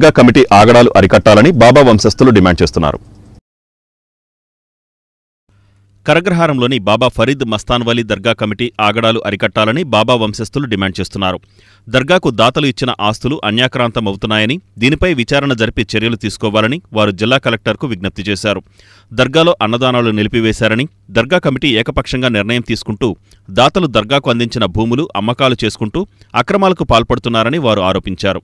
దర్గా committee ఆగడాలు అరికట్టాలని బాబా వంశస్థులు demand చేస్తున్నారు. కరగ్రహారంలోని బాబా ఫరీద్ మస్తాన్వలీ దర్గా కమిటీ ఆగడాలు అరికట్టాలని బాబా వంశస్థులు డిమాండ్ చేస్తున్నారు. దర్గాకు దాతలు ఇచ్చిన ఆస్తులు అన్యాక్రాంతం అవుతున్నాయని దీనిపై విచారణ జరిపి చర్యలు తీసుకోవాలని వారు జిల్లా కలెక్టర్కు విజ్ఞప్తి చేశారు. దర్గాలో అన్నదానాలు నిలిపివేశారని దర్గా కమిటీ ఏకపక్షంగా నిర్ణయం తీసుకుంటూ దాతలు దర్గాకు అందించిన భూములు అమ్మకాలు చేసుకుంటూ అక్రమాలకు పాల్పడుతున్నారని వారు ఆరోపించారు.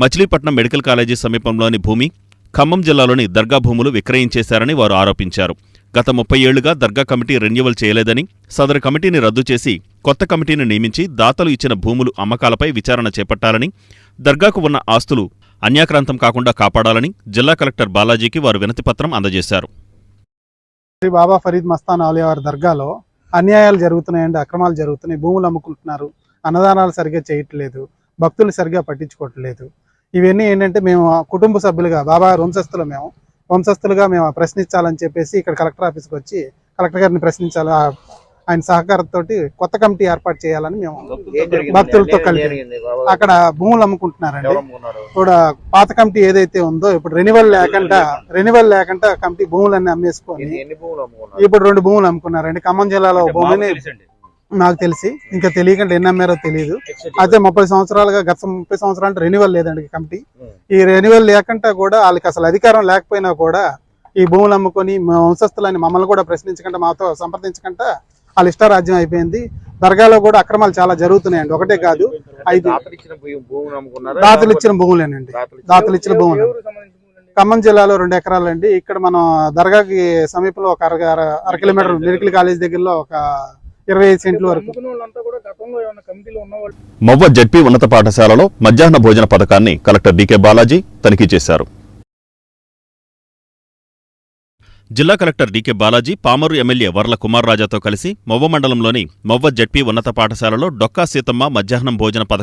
మచిలీపట్నం మెడికల్ కాలేజీ సమీపంలోని భూమి ఖమ్మం జిల్లాలోని దర్గా భూములు విక్రయించేశారని వారు ఆరోపించారు. గత ముప్పై ఏళ్ళుగా దర్గా కమిటీ రెన్యువల్ చేయలేదని సదరు కమిటీని రద్దు చేసి కొత్త కమిటీని నియమించి దాతలు ఇచ్చిన భూములు అమ్మకాలపై విచారణ చేపట్టాలని దర్గాకు ఉన్న ఆస్తులు అన్యాక్రాంతం కాకుండా కాపాడాలని జిల్లా కలెక్టర్ బాలాజీకి వారు వినతిపత్రం అందజేశారు. శ్రీ బాబా ఫరీద్ మస్తాన్ ఆలియా దర్గాలో అన్యాయాలు జరుగుతున్నాయండి అక్రమాలు జరుగుతున్నాయి భూములు అమ్ముకుంటున్నారు అన్నదానాలు సరిగ్గా చేయట్లేదు భక్తులు సరిగ్గా పట్టించుకోవట్లేదు. ఇవన్నీ ఏంటంటే మేము కుటుంబ సభ్యులుగా బాబా వంశస్థులు మేము. వంశస్థులుగా మేము ప్రశ్నించాలని చెప్పేసి ఇక్కడ కలెక్టర్ ఆఫీస్కి వచ్చి కలెక్టర్ గారిని ప్రశ్నించాలి. ఆయన సహకారంతో కొత్త కమిటీ ఏర్పాటు చేయాలని మేము భక్తులతో కలిపి అక్కడ భూములు అమ్ముకుంటున్నారండి. కూడా పాత కమిటీ ఏదైతే ఉందో ఇప్పుడు రెన్యువల్ లేకుండా రెన్యువల్ లేకుండా కమిటీ భూములన్నీ అమ్మేసుకొని ఇప్పుడు రెండు భూములు అమ్ముకున్నారండి. ఖమ్మం జిల్లాలో భూమిని నాకు తెలిసి. ఇంకా తెలియకుండా ఎన్ని అమ్మారో తెలియదు అయితే ముప్పై సంవత్సరాలుగా గత ముప్పై సంవత్సరాలు రెన్యువల్ లేదండి కమిటీ ఈ రెన్యువల్ లేకుండా కూడా వాళ్ళకి అసలు అధికారం లేకపోయినా కూడా ఈ భూములు అమ్ముకొని మా వంశస్థులని మమ్మల్ని కూడా ప్రశ్నించకుండా మాతో సంప్రదించకుండా వాళ్ళ ఇష్టారాజ్యం అయిపోయింది. దర్గాలో కూడా అక్రమాలు చాలా జరుగుతున్నాయండి. ఒకటే కాదు ఐదు దాతలు ఇచ్చిన భూములేనండి. దాతలు ఇచ్చిన- భూములు. ఖమ్మం జిల్లాలో రెండు ఎకరాలండి. ఇక్కడ మనం దర్గాకి సమీపంలో ఒక అర- అర కిలోమీటర్ మెడికల్ కాలేజ్ దగ్గరలో ఒక ఇరవై ఐదు సెంట్ల వరకు. మొవ్వ జడ్పీ ఉన్నత పాఠశాలలో మధ్యాహ్న భోజన పథకాన్ని కలెక్టర్ డీకే బాలాజీ తనిఖీ చేశారు. జిల్లా collector D K Balaji Pamuru MLA Varla Kumar రాజాతో కలిసి మొవ్వ మండలంలోని మొవ్వ జడ్పీ ఉన్నత పాఠశాలలో డొక్కా సీతమ్మ మధ్యాహ్నం భోజన పథకం